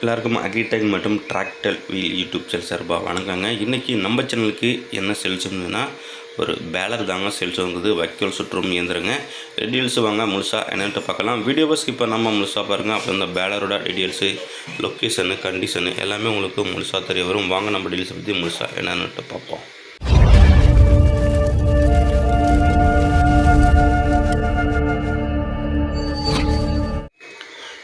எல்லாருக்கும் அக்ரிடெக் மற்றும் tractor wheel YouTube channel சார்பாக வணக்கங்க. இன்றைக்கி நம்ம சேனலுக்கு என்ன சேல்ஸ் இருந்ததுன்னா ஒரு பேலர் தாங்க சேல்ஸ் வந்தது. வைக்கோல் சுற்றும் இயந்திரங்க. டீட்டெயில்ஸ் வாங்க முழுசாக என்னென்ட்டு பார்க்கலாம். வீடியோவை ஸ்கிப் பண்ணாமல் முழுசாக பாருங்கள் அப்புறம் இந்த பேலரோட டீட்டெயில்ஸு லொக்கேஷனு கண்டிஷனு எல்லாமே உங்களுக்கு முழுசாக தெரிய வரும். வாங்க நம்ம டீட்டெயில்ஸை பற்றி முழுசாக என்னென்னுட்டு பார்ப்போம்.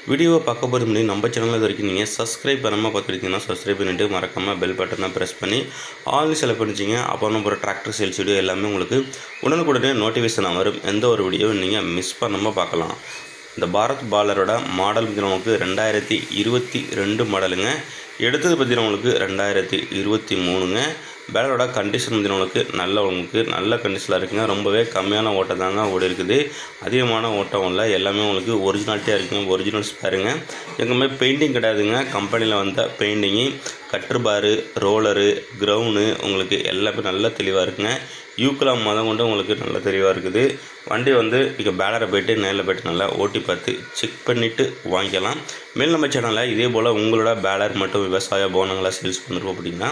வீடியோவை பார்க்க போகிற முன்னாடி நம்ம சேனலில் இது வரைக்கும் நீங்கள் சப்ஸ்கிரைப் பண்ணாமல் பார்த்துருக்கீங்கன்னா சப்ஸ்கிரைப் பண்ணிவிட்டு மறக்காமல் பெல் பட்டனை ப்ரெஸ் பண்ணி ஆல் செலக்ட் பண்ணிச்சிங்க அப்புறம் நம்ம போகிற டிராக்டர் சேல்ஸ் வீடியோ எல்லாமே உங்களுக்கு உடனுக்குடனே நோட்டிஃபிகேஷன் வரும். எந்த ஒரு வீடியோவும் நீங்கள் மிஸ் பண்ணாமல் பார்க்கலாம். இந்த பாரத் பாலரோட மாடல் உங்களுக்கு ரெண்டாயிரத்தி இருபத்தி ரெண்டு மாடலுங்க எடுத்தது பற்றி உங்களுக்கு ரெண்டாயிரத்தி இருபத்தி மூணுங்க. பேலரோட கண்டிஷன் வந்து உங்களுக்கு நல்ல உங்களுக்கு நல்ல கண்டிஷனில் இருக்குங்க. ரொம்பவே கம்மியான ஓட்டம் தாங்க ஓடி இருக்குது. அதிகமான ஓட்டம் இல்லை. எல்லாமே உங்களுக்கு ஒரிஜினாலிட்டியாக இருக்குங்க. ஒரிஜினல்ஸ் பாருங்க. எங்கேயுமே பெயிண்டிங் கிடையாதுங்க. கம்பெனியில் வந்த பெயிண்டிங்கு கட்டுபாரு ரோலரு க்ரௌண்டு உங்களுக்கு எல்லாமே நல்லா தெளிவாக இருக்குங்க. யூக்கெலாம் மதம் கொண்டு உங்களுக்கு நல்ல தெளிவாக இருக்குது. வண்டி வந்து நீங்கள் பேலரை போய்ட்டு நேரில் போயிட்டு நல்லா ஓட்டி பார்த்து செக் பண்ணிவிட்டு வாங்கிக்கலாம். மேல் நம்ம சேனலில் இதே போல் உங்களோட பேலர் மற்றும் விவசாய போனங்களாக சேல்ஸ் பண்ணிருக்கோம் அப்படின்னா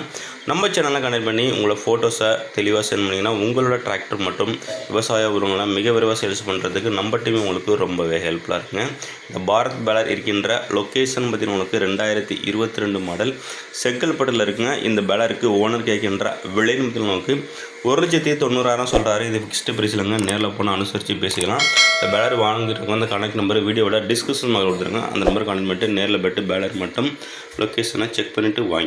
நம்ம சேனலில் கனெக்ட் பண்ணி உங்களை ஃபோட்டோஸை தெளிவாக சென்ட் பண்ணிங்கன்னா உங்களோட டிராக்டர் மற்றும் விவசாய உரங்களை மிக விரைவாக சேல்ஸ் பண்ணுறதுக்கு நம்ம டீம் உங்களுக்கு ரொம்பவே ஹெல்ப்ஃபுல்லாக இருக்குங்க. இந்த பாரத் பேலர் இருக்கின்ற லொக்கேஷன் பார்த்தீங்கன்னா உங்களுக்கு ரெண்டாயிரத்தி இருபத்தி ரெண்டு மாடல் செங்கல்பட்டில் இருக்குங்க. இந்த பேலருக்கு ஓனர் கேட்கின்ற விலை நமக்கு ஒரு லட்சத்தி தொண்ணூறாயிரம் சொல்கிறாரு இது ஃபிக்ஸ்டு ப்ரைஸ்லங்க நேரில் போனால் அனுசரித்து பேசிக்கலாம். இந்த பேலர் வாங்குறதுக்கு அந்த கனெக்ட் நம்பர் வீடியோட டிஸ்கிரிப்ஷன் மாதிரி கொடுத்துருங்க. அந்த நம்பர் கனெக்ட் பண்ணிட்டு நேரில் போய்ட்டு பேலர் மட்டும் லொக்கேஷனை செக் பண்ணிவிட்டு வாங்கி